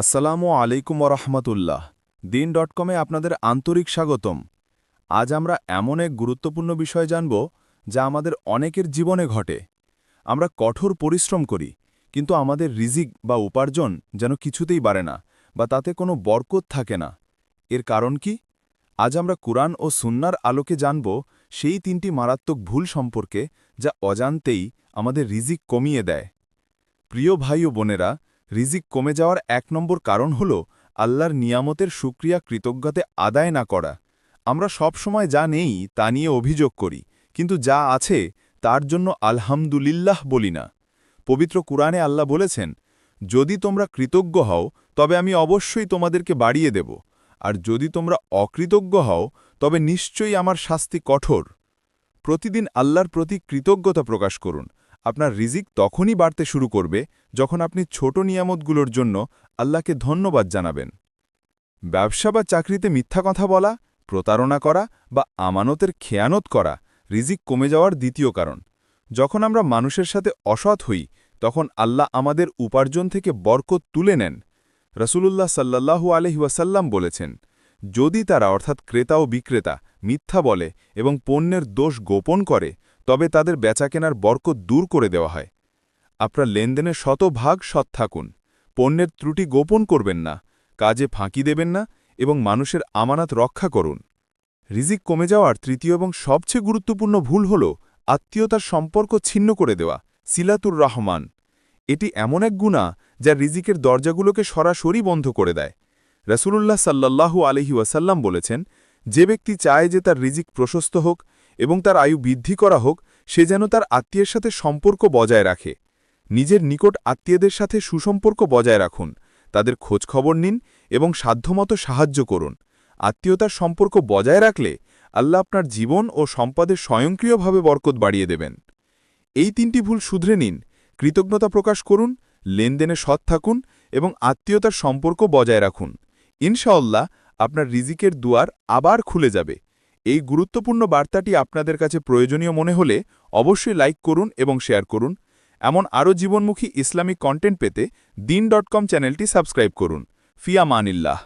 আসসালামু আলাইকুম রহমতুল্লাহ। দিন ডট কমে আপনাদের আন্তরিক স্বাগতম। আজ আমরা এমন এক গুরুত্বপূর্ণ বিষয় জানব যা আমাদের অনেকের জীবনে ঘটে। আমরা কঠোর পরিশ্রম করি, কিন্তু আমাদের রিজিক বা উপার্জন যেন কিছুতেই বাড়ে না বা তাতে কোনো বরকত থাকে না। এর কারণ কি? আজ আমরা কুরআন ও সুন্নার আলোকে জানব সেই তিনটি মারাত্মক ভুল সম্পর্কে যা অজান্তেই আমাদের রিজিক কমিয়ে দেয়। প্রিয় ভাই ও বোনেরা রিজিক কমে যাওয়ার এক নম্বর কারণ হল আল্লাহর নিয়ামতের সুক্রিয়া কৃতজ্ঞতে আদায় না করা। আমরা সব সময় যা নেই, তা নিয়ে অভিযোগ করি, কিন্তু যা আছে, তার জন্য আলহামদুলিল্লাহ বলি না। পবিত্র কুরআনে আল্লাহ বলেছেন, যদি তোমরা কৃতজ্ঞ হও, তবে আমি অবশ্যই তোমাদেরকে বাড়িয়ে দেব। আর যদি তোমরা অকৃতজ্ঞ হও, তবে নিশ্চয়ই আমার শাস্তি কঠোর। প্রতিদিন আল্লাহর প্রতি কৃতজ্ঞতা প্রকাশ করুন। আপনার রিজিক তখনই বাড়তে শুরু করবে যখন আপনি ছোট নিয়ামতগুলোর জন্য আল্লাহকে ধন্যবাদ জানাবেন। ব্যবসা বা চাকরিতে মিথ্যা কথা বলা, প্রতারণা করা বা আমানতের খেয়ানত করা রিজিক কমে যাওয়ার দ্বিতীয় কারণ। যখন আমরা মানুষের সাথে অসৎ হই, তখন আল্লাহ আমাদের উপার্জন থেকে বরকত তুলে নেন। রসুলুল্লাহ সাল্লাহু আলহিউসাল্লাম বলেছেন, যদি তারা অর্থাৎ ক্রেতা ও বিক্রেতা মিথ্যা বলে এবং পণ্যের দোষ গোপন করে তবে তাদের বেচাকেনার বরকত দূর করে দেওয়া হয়। আপনার লেনদেনের শতভাগ সৎ থাকুন। পণ্যের ত্রুটি গোপন করবেন না। কাজে ফাঁকি দেবেন না এবং মানুষের আমানাত রক্ষা করুন। রিজিক কমে যাওয়ার তৃতীয় এবং সবচেয়ে গুরুত্বপূর্ণ ভুল হল আত্মীয়তার সম্পর্ক ছিন্ন করে দেওয়া, সিলাতুর রহমান। এটি এমন এক গুণা যা রিজিকের দরজাগুলোকে সরাসরি বন্ধ করে দেয়। রসুলুল্লাহ সাল্লাল্লাহু আলহি ওয়াসাল্লাম বলেছেন যে ব্যক্তি চায় যে তার রিজিক প্রশস্ত হোক এবং তার আয়ু বৃদ্ধি করা হোক, সে যেন তার আত্মীয়ের সাথে সম্পর্ক বজায় রাখে। নিজের নিকট আত্মীয়দের সাথে সুসম্পর্ক বজায় রাখুন, তাদের খোঁজখবর নিন এবং সাধ্যমতো সাহায্য করুন। আত্মীয়তার সম্পর্ক বজায় রাখলে আল্লাহ আপনার জীবন ও সম্পদের স্বয়ংক্রিয়ভাবে বরকত বাড়িয়ে দেবেন। এই তিনটি ভুল শুধরে নিন, কৃতজ্ঞতা প্রকাশ করুন, লেনদেনে সৎ থাকুন এবং আত্মীয়তার সম্পর্ক বজায় রাখুন। ইনশাআল্লাহ আপনার রিজিকের দুয়ার আবার খুলে যাবে। এই গুরুত্বপূর্ণ বার্তাটি আপনাদের কাছে প্রয়োজনীয় মনে হলে অবশ্যই লাইক করুন এবং শেয়ার করুন। এমন আরও জীবনমুখী ইসলামিক কন্টেন্ট পেতে দিন ডট কম চ্যানেলটি সাবস্ক্রাইব করুন। ফিয়া মানিল্লাহ।